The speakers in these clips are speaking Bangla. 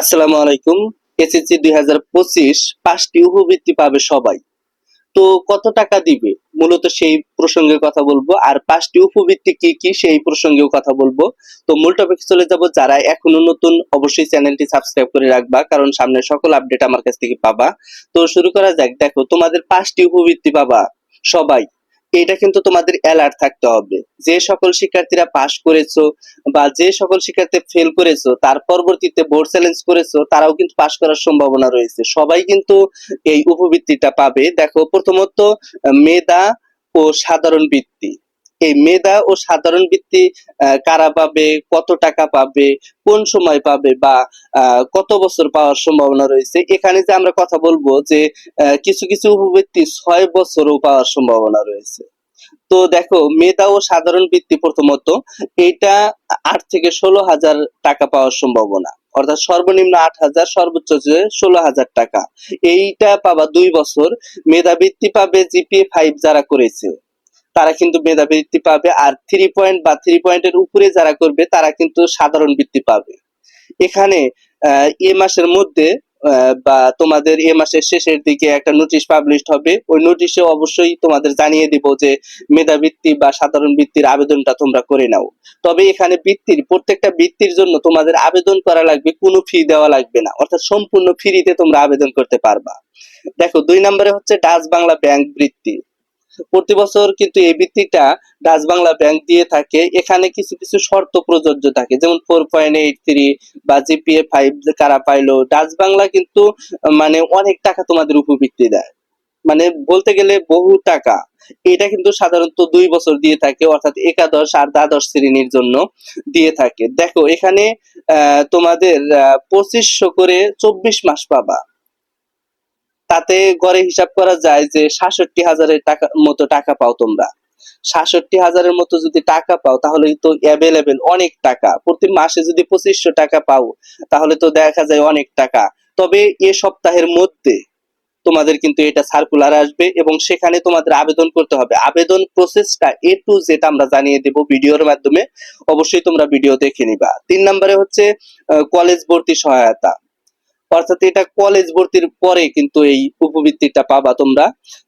আসসালামু আলাইকুম। এসএসসি দুই হাজার পঁচিশ পাঁচটি উপবৃত্তি পাবে সবাই। তো কত টাকা দিবে? মূলত সেই প্রসঙ্গে কথা বলব। আর পাঁচটি উপবৃত্তি কি কি, সেই প্রসঙ্গেও কথা বলব। তো মূল টপিক চলে যাব। যারা এখনও নতুন, অবশ্যই চ্যানেলটি সাবস্ক্রাইব করে রাখবা, কারণ সামনে সকল আপডেট আমার কাছ থেকে পাবা। তো শুরু করা যাক। দেখো, তোমাদের পাঁচটি উপবৃত্তি পাবা সবাই। এটা কিন্তু তোমাদের অ্যালার্ট থাকতে হবে। যে সকল শিক্ষার্থীরা পাস করেছ বা যে সকল শিক্ষার্থী ফেল করেছ, তার পরবর্তীতে বোর্ড চ্যালেঞ্জ করেছ, তারাও কিন্তু পাস করার সম্ভাবনা রয়েছে। সবাই কিন্তু এই উপবৃত্তিটা পাবে। দেখো, প্রথমত, মেধা ও সাধারণ বৃত্তি। এই মেধা ও সাধারণ বৃত্তি কারা পাবে, কত টাকা পাবে, কোন সময় পাবে বা কত বছর পাওয়ার সম্ভাবনা রয়েছে, এখানে যে আমরা কথা বলব যে কিছু কিছু উপবৃত্তি ছয় বছরও পাওয়ার সম্ভাবনা রয়েছে। তো দেখো, মেধা ও সাধারণ বৃত্তি প্রথমত এটা আট থেকে ষোলো হাজার টাকা পাওয়ার সম্ভাবনা, অর্থাৎ সর্বনিম্ন আট হাজার, সর্বোচ্চ যে ষোলো হাজার টাকা। এইটা পাবা দুই বছর, মেধাবৃত্তি পাবে জিপিএ ফাইভ যারা করেছে। তারা কিন্তু মেধাবৃত্তি পাবে আর থ্রি পয়েন্ট বা থ্রি পয়েন্টের উপরে যারা করবে, তারা কিন্তু সাধারণ বৃত্তি পাবে। এখানে এ মাসের মধ্যে বা তোমাদের এ মাসের শেষের দিকে একটা নোটিশ পাবলিশ হবে। ওই নোটিশে অবশ্যই তোমাদের জানিয়ে দিব যে মেধাবৃত্তি বা সাধারণ বৃত্তির আবেদনটা তোমরা করে নাও। তবে এখানে বৃত্তির, প্রত্যেকটা বৃত্তির জন্য তোমাদের আবেদন করা লাগবে, কোনো ফি দেওয়া লাগবে না। অর্থাৎ সম্পূর্ণ ফ্রিতে তোমরা আবেদন করতে পারবা। দেখো, দুই নম্বরে হচ্ছে ডাচ বাংলা ব্যাংক বৃত্তি। প্রতি বছর কিন্তু এই বৃত্তিটা ডাচ বাংলা ব্যাংক দিয়ে থাকে। এখানে কিছু কিছু শর্ত প্রযোজ্য থাকে। যেমন ফোর পয়েন্ট এইট থ্রি বা জিপিএ ফাইভ কারা পাইলো, ডাচ বাংলা কিন্তু মানে অনেক টাকা তোমাদের উপবৃত্তি দেয়। মানে বলতে গেলে বহু টাকা। এটা কিন্তু সাধারণত দুই বছর দিয়ে থাকে, অর্থাৎ একাদশ আর দ্বাদশ শ্রেণির জন্য দিয়ে থাকে। দেখো, এখানে তোমাদের পঁচিশশো করে চব্বিশ মাস পাবা। তাতে গড়ে হিসাব করা যায় যে সাতষট্টি হাজারের টাকা মতো টাকা পাও তোমরা। সাতষট্টি হাজারের মতো যদি টাকা পাও, তাহলে তো অ্যাভেলেবেল অনেক টাকা। প্রতি মাসে যদি পঁচিশশো টাকা পাও, তাহলে তো দেখা যায় অনেক টাকা। তবে এ সপ্তাহের মধ্যে তোমাদের কিন্তু এটা সার্কুলার আসবে এবং সেখানে তোমাদের আবেদন করতে হবে। আবেদন প্রসেসটা এ টু জেড আমরা জানিয়ে দেব ভিডিওর মাধ্যমে। অবশ্যই তোমরা ভিডিও দেখে নিবা। তিন নম্বরে হচ্ছে কলেজ ভর্তি সহায়তা। অর্থাৎ এটা কলেজ ভর্তির পরে কিন্তু এই উপবৃত্তিটা পাবা তোমরা।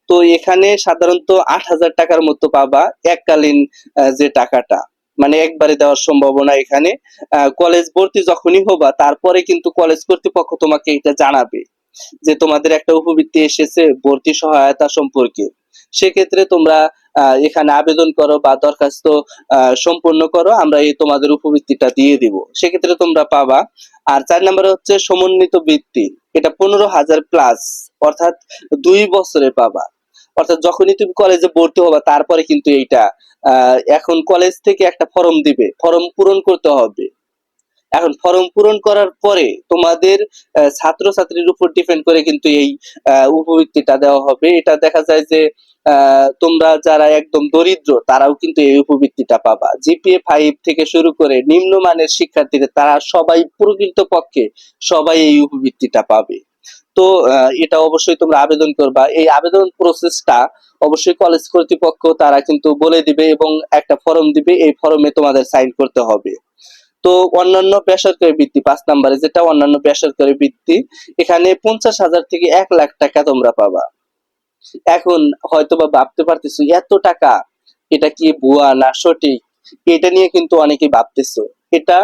তো এখানে সাধারণত আট হাজার টাকার মতো পাবা এককালীন যে টাকাটা। মানে একবারে দেওয়ার সম্ভাবনা এখানে। কলেজ ভর্তি যখনই হবা, তারপরে কিন্তু কলেজ কর্তৃপক্ষ তোমাকে এটা জানাবে যে তোমাদের একটা উপবৃত্তি এসেছে ভর্তি সহায়তা সম্পর্কে। সেক্ষেত্রে তোমরা এখানে আবেদন করো বা দরখাস্ত সম্পূর্ণ করো, আমরা এই তোমাদের উপবৃত্তিটা দিয়ে দিব। সেক্ষেত্রে তোমরা পাবা আর চার নম্বরে হচ্ছে সমন্বিত বৃত্তি। এটা পনেরো হাজার প্লাস অর্থাৎ দুই বছরে পাবা। অর্থাৎ যখনই তুমি কলেজে ভর্তি হবা, তারপরে কিন্তু এইটা এখন কলেজ থেকে একটা ফর্ম দিবে। ফর্ম পূরণ করতে হবে। এখন ফর্ম পূরণ করার পরে তোমাদের আহ, ছাত্রছাত্রীর উপর ডিপেন্ড করে কিন্তু এই উপবৃত্তিটা দেওয়া হবে। এটা দেখা যায় যে তোমরা যারা একদম দরিদ্র তারাও কিন্তু এই উপবৃত্তিটা পাবা। জিপিএ ফাইভ থেকে শুরু করে নিম্নমানের শিক্ষার্থীরা তারা সবাই প্রকৃত পক্ষে সবাই এই উপবৃত্তিটা পাবে। তো এটা অবশ্যই তোমরা আবেদন করবা। এই আবেদন প্রসেসটা অবশ্যই কলেজ কর্তৃপক্ষ তারা কিন্তু বলে দিবে এবং একটা ফর্ম দিবে। এই ফর্মে তোমাদের সাইন করতে হবে। তো অন্যান্য বেসরকারি বৃত্তি, পাঁচ নাম্বারে যেটা অন্যান্য বেসরকারি বৃত্তি, এখানে পঞ্চাশ হাজার থেকে এক লাখ টাকা তোমরা পাবা। এখন হয়তো বা ভাবতে পারতেছো, এত টাকা, এটা কি ভুয়া না সঠিক? এটা নিয়ে কিন্তু অনেকে ভাবতেছো। এটা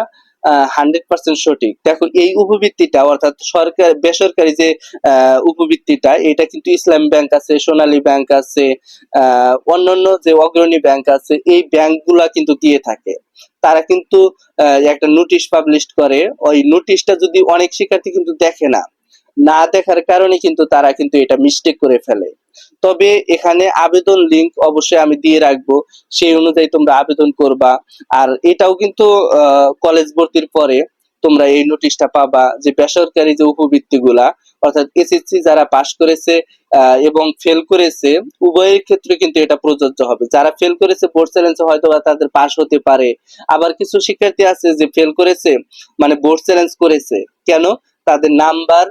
হান্ড্রেড পার্সেন্ট সঠিক। দেখো, এই উপবৃত্তিটা, অর্থাৎ সরকার, বেসরকারি যে উপবৃত্তিটা, এটা কিন্তু ইসলাম ব্যাংক আছে, সোনালী ব্যাংক আছে অন্যান্য যে অগ্রণী ব্যাংক আছে, এই ব্যাংকগুলা কিন্তু দিয়ে থাকে। তারা কিন্তু একটা নোটিশ পাবলিশ করে। ওই নোটিশটা যদি অনেক শিক্ষার্থী কিন্তু দেখে না না দেখার কারণে কিন্তু তারা কিন্তু এটা মিস্টেক করে ফেলে। তবে এখানে আবেদন লিংক অবশ্যই আমি দিয়ে রাখব। সেই অনুযায়ী তোমরা আবেদন করবা। আর এটাও কিন্তু কলেজ ভর্তির পরে তোমরা এই নোটিশটা পাবা যে বেসরকারি যে উপবৃত্তিগুলা, অর্থাৎ এসএসসি যারা পাশ করেছে এবং ফেল করেছে, উভয়ের ক্ষেত্রে কিন্তু এটা প্রযোজ্য হবে। যারা ফেল করেছে বোর্ড চ্যালেঞ্জ হয়তো তাদের পাশ হতে পারে। আবার কিছু শিক্ষার্থী আছে যে ফেল করেছে মানে বোর্ড চ্যালেঞ্জ করেছে। কেন? তাদের নাম্বার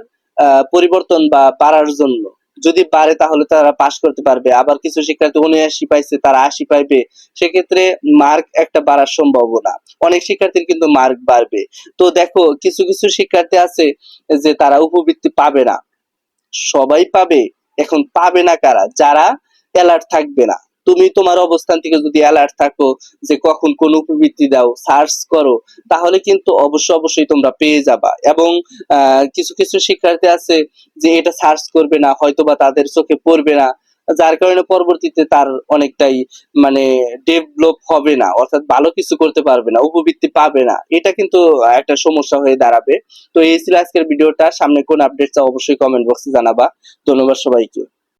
পরিবর্তন বা বাড়ার জন্য। যদি পারে তাহলে তারা পাশ করতে পারবে। আবার কিছু শিক্ষার্থী উনআশি পাইছে, তারা আশি পাইবে। সেক্ষেত্রে মার্ক একটা বাড়ার সম্ভাবনা। অনেক শিক্ষার্থীর কিন্তু মার্ক বাড়বে। তো দেখো, কিছু কিছু শিক্ষার্থী আছে যে তারা উপবৃত্তি পাবে না। সবাই পাবে, এখন পাবে না কারা? যারা অ্যালার্ট থাকবে না। তুমি তোমার অবস্থান থেকে যদি অ্যালার্ট থাকো যে কখন কোন উপবৃত্তি দাও সার্চ করো, তাহলে কিন্তু অবশ্যই অবশ্যই তোমরা পেয়ে যাবা। এবং কিছু কিছু শিক্ষার্থী আছে যে এটা সার্চ করবে না, হয়তোবা তাদের চোখে পড়বে না, যার কারণে পরবর্তীতে তার অনেকটাই মানে ডেভেলপ হবে না, অর্থাৎ ভালো কিছু করতে পারবে না, উপবৃত্তি পাবে না। এটা কিন্তু একটা সমস্যা হয়ে দাঁড়াবে। তো এই ছিল আজকের ভিডিওটা, সামনে কোন আপডেট চাও অবশ্যই কমেন্ট বক্সে জানাবা। ধন্যবাদ সবাইকে।